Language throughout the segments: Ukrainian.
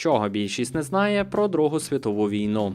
чого більшість не знає про Другу світову війну.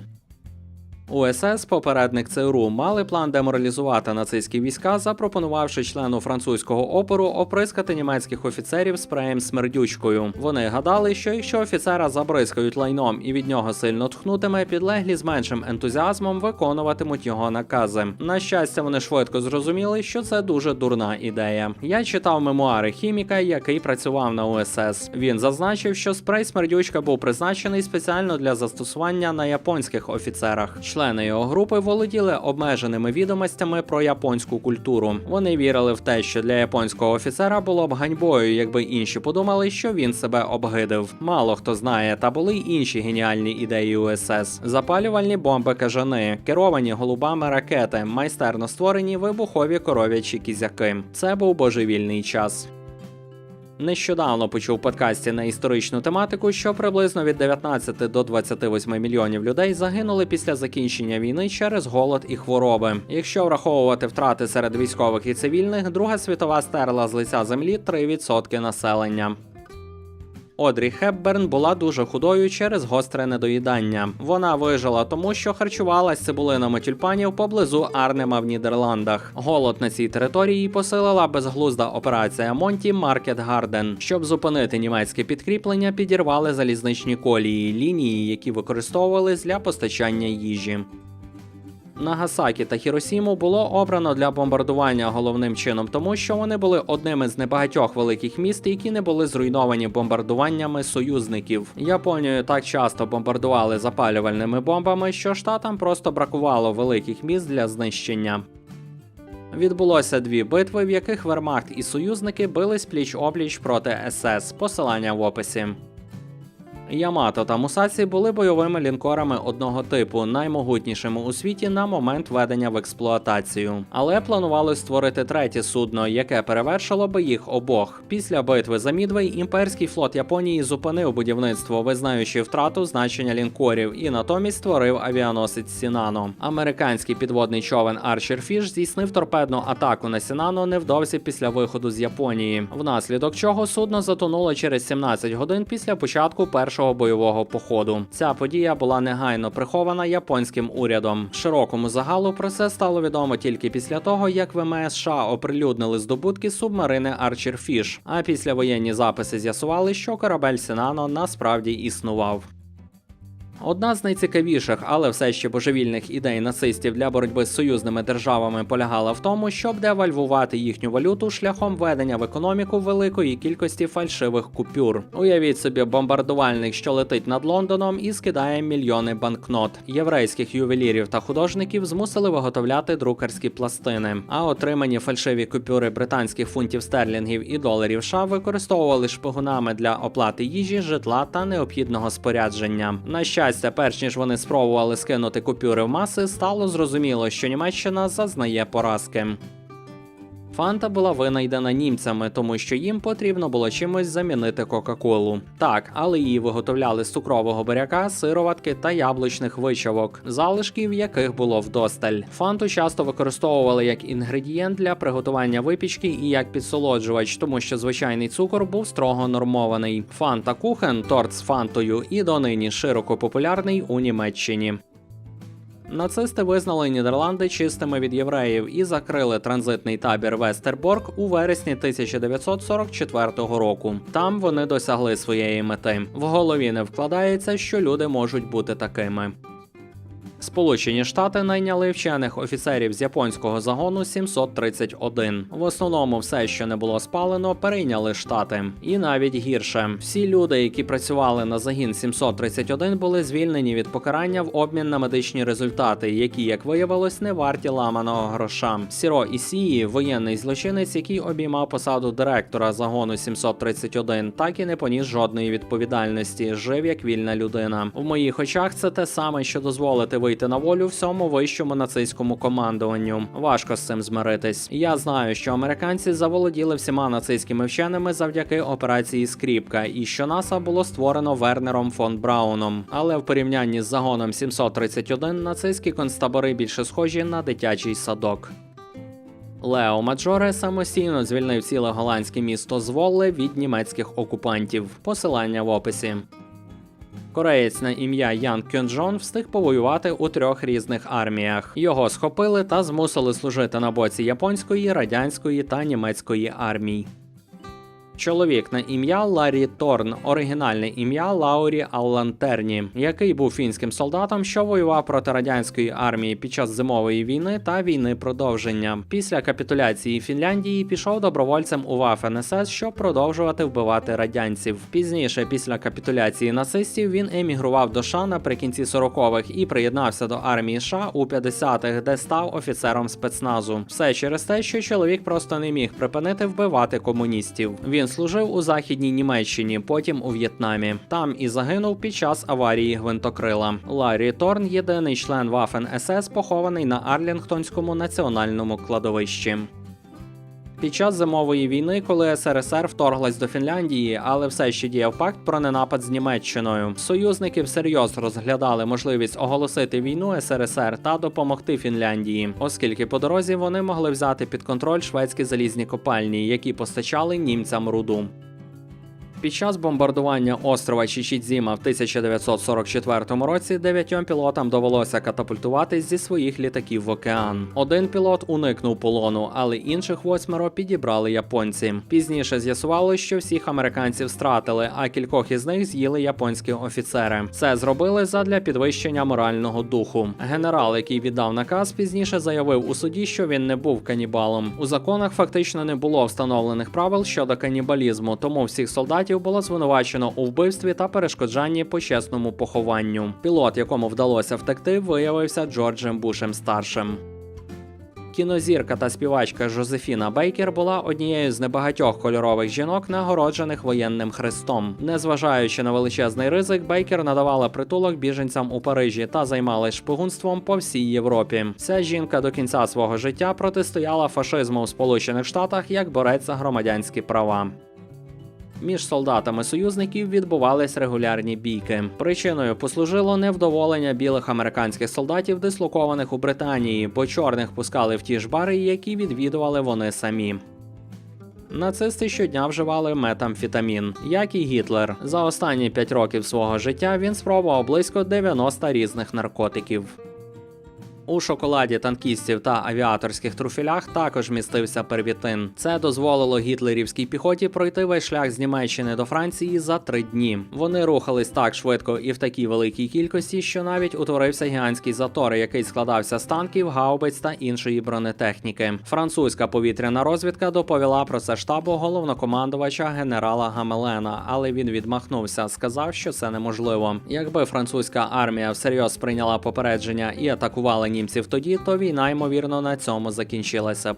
УСС, попередник ЦРУ, мали план деморалізувати нацистські війська, запропонувавши члену французького опору оприскати німецьких офіцерів спреєм смердючкою. Вони гадали, що якщо офіцера забризкають лайном і від нього сильно тхнутиме, підлеглі з меншим ентузіазмом виконуватимуть його накази. На щастя, вони швидко зрозуміли, що це дуже дурна ідея. Я читав мемуари хіміка, який працював на УСС. Він зазначив, що спрей смердючка був призначений спеціально для застосування на японських офіцерах. Члени його групи володіли обмеженими відомостями про японську культуру. Вони вірили в те, що для японського офіцера було б ганьбою, якби інші подумали, що він себе обгидив. Мало хто знає, та були й інші геніальні ідеї УСС: запалювальні бомби кажани, керовані голубами ракети, майстерно створені вибухові коров'ячі кізяки. Це був божевільний час. Нещодавно почув подкасті на історичну тематику, що приблизно від 19 до 28 мільйонів людей загинули після закінчення війни через голод і хвороби. Якщо враховувати втрати серед військових і цивільних, Друга світова стерла з лиця землі 3% населення. Одрі Хепберн була дуже худою через гостре недоїдання. Вона вижила тому, що харчувалась цибулинами тюльпанів поблизу Арнема в Нідерландах. Голод на цій території посилила безглузда операція Монті Маркет Гарден. Щоб зупинити німецьке підкріплення, підірвали залізничні колії, лінії, які використовувались для постачання їжі. Нагасакі та Хіросіму було обрано для бомбардування головним чином, тому що вони були одними з небагатьох великих міст, які не були зруйновані бомбардуваннями союзників. Японію так часто бомбардували запалювальними бомбами, що штатам просто бракувало великих міст для знищення. Відбулося дві битви, в яких Вермахт і союзники бились пліч опліч проти СС. Посилання в описі. Ямато та Мусаці були бойовими лінкорами одного типу, наймогутнішими у світі на момент введення в експлуатацію. Але планували створити третє судно, яке перевершило би їх обох. Після битви за Мідвей імперський флот Японії зупинив будівництво, визнаючи втрату значення лінкорів, і натомість створив авіаносець Сінано. Американський підводний човен Archer Fish здійснив торпедну атаку на Сінано невдовзі після виходу з Японії, внаслідок чого судно затонуло через 17 годин після початку першого бойового походу. Ця подія була негайно прихована японським урядом. Широкому загалу про це стало відомо тільки після того, як ВМС США оприлюднили здобутки субмарини Archer Fish, а післявоєнні записи з'ясували, що корабель Синано насправді існував. Одна з найцікавіших, але все ще божевільних ідей нацистів для боротьби з союзними державами полягала в тому, щоб девальвувати їхню валюту шляхом введення в економіку великої кількості фальшивих купюр. Уявіть собі, бомбардувальник, що летить над Лондоном і скидає мільйони банкнот. Єврейських ювелірів та художників змусили виготовляти друкарські пластини, а отримані фальшиві купюри британських фунтів стерлінгів і доларів США використовували шпигунами для оплати їжі, житла та необхідного спорядження. На щастя, перш ніж вони спробували скинути купюри в маси, стало зрозуміло, що Німеччина зазнає поразки. Фанта була винайдена німцями, тому що їм потрібно було чимось замінити Кока-Колу. Так, але її виготовляли з цукрового буряка, сироватки та яблучних вичавок, залишків яких було вдосталь. Фанту часто використовували як інгредієнт для приготування випічки і як підсолоджувач, тому що звичайний цукор був строго нормований. Фанта Кухен, торт з фантою, і донині широко популярний у Німеччині. Нацисти визнали Нідерланди чистими від євреїв і закрили транзитний табір Вестерборг у вересні 1944 року. Там вони досягли своєї мети. В голові не вкладається, що люди можуть бути такими. Сполучені Штати найняли вчених офіцерів з японського загону 731. В основному все, що не було спалено, перейняли штати. І навіть гірше, всі люди, які працювали на загін 731, були звільнені від покарання в обмін на медичні результати, які, як виявилось, не варті ламаного гроша. Сіро Ісії, воєнний злочинець, який обіймав посаду директора загону 731, так і не поніс жодної відповідальності. Жив як вільна людина. В моїх очах це те саме, що дозволити вийти на волю всьому вищому нацистському командуванню. Важко з цим змиритись. Я знаю, що американці заволоділи всіма нацистськими вченими завдяки операції Скріпка, і що НАСА було створено Вернером фон Брауном. Але в порівнянні з загоном 731 нацистські концтабори більше схожі на дитячий садок. Лео Маджоре самостійно звільнив ціле голландське місто Зволле від німецьких окупантів. Посилання в описі. Кореєць на ім'я Ян Кьонджон встиг повоювати у трьох різних арміях. Його схопили та змусили служити на боці японської, радянської та німецької армій. Чоловік на ім'я Ларі Торн, оригінальне ім'я Лаурі Аллантерні, який був фінським солдатом, що воював проти радянської армії під час зимової війни та війни продовження. Після капітуляції Фінляндії пішов добровольцем у СС, щоб продовжувати вбивати радянців. Пізніше, після капітуляції нацистів, він емігрував до США наприкінці 40-х і приєднався до армії США у 50-х, де став офіцером спецназу. Все через те, що чоловік просто не міг припинити вбивати комуністів. Він служив у західній Німеччині, потім у В'єтнамі. Там і загинув під час аварії гвинтокрила. Ларі Торн єдиний член Вафен СС, похований на Арлінгтонському національному кладовищі. Під час зимової війни, коли СРСР вторглась до Фінляндії, але все ще діяв пакт про ненапад з Німеччиною. Союзники всерйоз розглядали можливість оголосити війну СРСР та допомогти Фінляндії, оскільки по дорозі вони могли взяти під контроль шведські залізні копальні, які постачали німцям руду. Під час бомбардування острова Чічідзіма в 1944 році дев'ятьом пілотам довелося катапультуватись зі своїх літаків в океан. Один пілот уникнув полону, але інших восьмеро підібрали японці. Пізніше з'ясувалося, що всіх американців стратили, а кількох із них з'їли японські офіцери. Це зробили задля підвищення морального духу. Генерал, який віддав наказ, пізніше заявив у суді, що він не був канібалом. У законах фактично не було встановлених правил щодо канібалізму, тому всіх солдатів було звинувачено у вбивстві та перешкоджанні почесному похованню. Пілот, якому вдалося втекти, виявився Джорджем Бушем старшим. Кінозірка та співачка Жозефіна Бейкер була однією з небагатьох кольорових жінок, нагороджених воєнним хрестом. Незважаючи на величезний ризик, Бейкер надавала притулок біженцям у Парижі та займалась шпигунством по всій Європі. Ця жінка до кінця свого життя протистояла фашизму у Сполучених Штатах як борець за громадянські права. Між солдатами союзників відбувались регулярні бійки. Причиною послужило невдоволення білих американських солдатів, дислокованих у Британії, бо чорних пускали в ті ж бари, які відвідували вони самі. Нацисти щодня вживали метамфетамін, як і Гітлер. За останні 5 років свого життя він спробував близько 90 різних наркотиків. У шоколаді танкістів та авіаторських труфелях також містився первітин. Це дозволило гітлерівській піхоті пройти весь шлях з Німеччини до Франції за три дні. Вони рухались так швидко і в такій великій кількості, що навіть утворився гігантський затор, який складався з танків, гаубиць та іншої бронетехніки. Французька повітряна розвідка доповіла про це штабу головнокомандувача генерала Гамелена, але він відмахнувся, сказав, що це неможливо. Якби французька армія всерйоз сприйняла попередження і атакувала німців тоді, то війна ймовірно на цьому закінчилася б.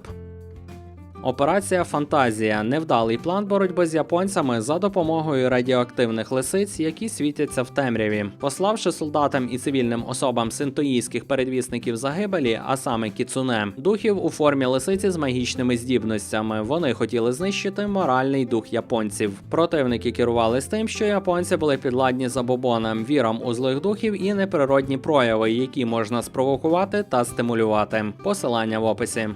Операція Фантазія невдалий план боротьби з японцями за допомогою радіоактивних лисиць, які світяться в темряві, пославши солдатам і цивільним особам синтоїських передвісників загибелі, а саме кіцуне, духів у формі лисиці з магічними здібностями. Вони хотіли знищити моральний дух японців. Противники керувались тим, що японці були підладні забобонам, вірам у злих духів і неприродні прояви, які можна спровокувати та стимулювати. Посилання в описі.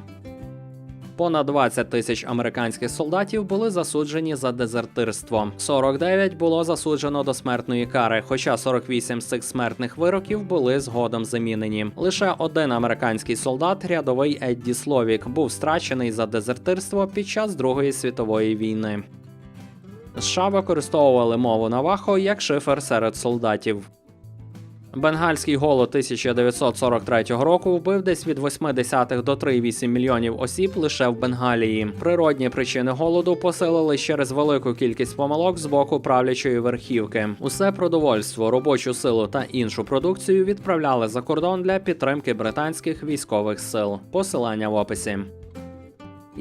Понад 20 тисяч американських солдатів були засуджені за дезертирство. 49 було засуджено до смертної кари, хоча 48 з цих смертних вироків були згодом замінені. Лише один американський солдат, рядовий Едді Словік, був страчений за дезертирство під час Другої світової війни. США використовували мову Навахо як шифер серед солдатів. Бенгальський голод 1943 року вбив десь від 0,8 до 3,8 мільйонів осіб лише в Бенгалії. Природні причини голоду посилили через велику кількість помилок з боку правлячої верхівки. Усе продовольство, робочу силу та іншу продукцію відправляли за кордон для підтримки британських військових сил. Посилання в описі.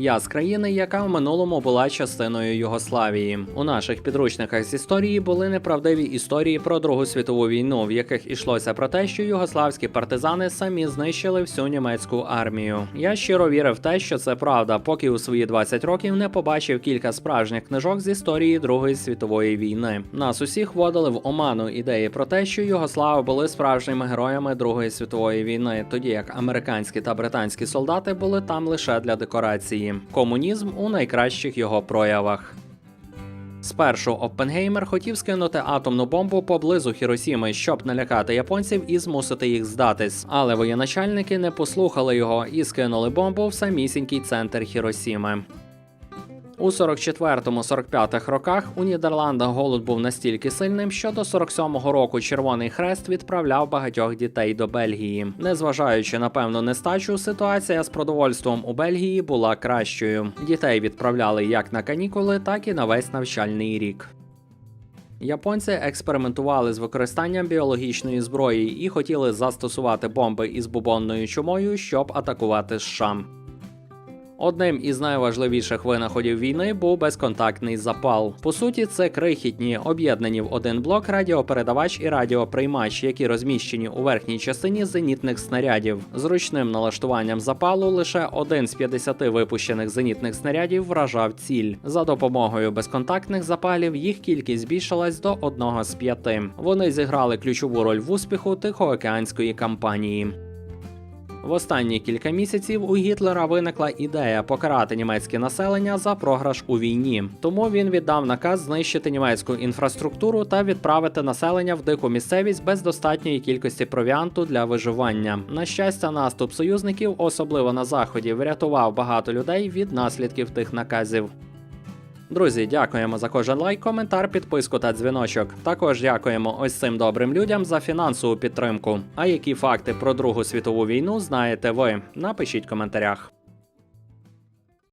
Я з країни, яка в минулому була частиною Югославії. У наших підручниках з історії були неправдиві історії про Другу світову війну, в яких ішлося про те, що югославські партизани самі знищили всю німецьку армію. Я щиро вірив в те, що це правда, поки у свої 20 років не побачив кілька справжніх книжок з історії Другої світової війни. Нас усіх вводили в оману ідеї про те, що югослави були справжніми героями Другої світової війни, тоді як американські та британські солдати були там лише для декорації. Комунізм у найкращих його проявах. Спершу Оппенгеймер хотів скинути атомну бомбу поблизу Хіросіми, щоб налякати японців і змусити їх здатись. Але воєначальники не послухали його і скинули бомбу в самісінький центр Хіросіми. У 44-45 роках у Нідерландах голод був настільки сильним, що до 47-го року Червоний Хрест відправляв багатьох дітей до Бельгії. Незважаючи на певну нестачу, ситуація з продовольством у Бельгії була кращою. Дітей відправляли як на канікули, так і на весь навчальний рік. Японці експериментували з використанням біологічної зброї і хотіли застосувати бомби із бубонною чумою, щоб атакувати США. Одним із найважливіших винаходів війни був безконтактний запал. По суті, це крихітні, об'єднані в один блок радіопередавач і радіоприймач, які розміщені у верхній частині зенітних снарядів. Зручним налаштуванням запалу лише один з 50 випущених зенітних снарядів вражав ціль. За допомогою безконтактних запалів їх кількість збільшилась до одного з п'яти. Вони зіграли ключову роль в успіху Тихоокеанської кампанії. В останні кілька місяців у Гітлера виникла ідея покарати німецьке населення за програш у війні. Тому він віддав наказ знищити німецьку інфраструктуру та відправити населення в дику місцевість без достатньої кількості провіанту для виживання. На щастя, наступ союзників, особливо на заході, врятував багато людей від наслідків тих наказів. Друзі, дякуємо за кожен лайк, коментар, підписку та дзвіночок. Також дякуємо ось цим добрим людям за фінансову підтримку. А які факти про Другу світову війну знаєте ви? Напишіть в коментарях.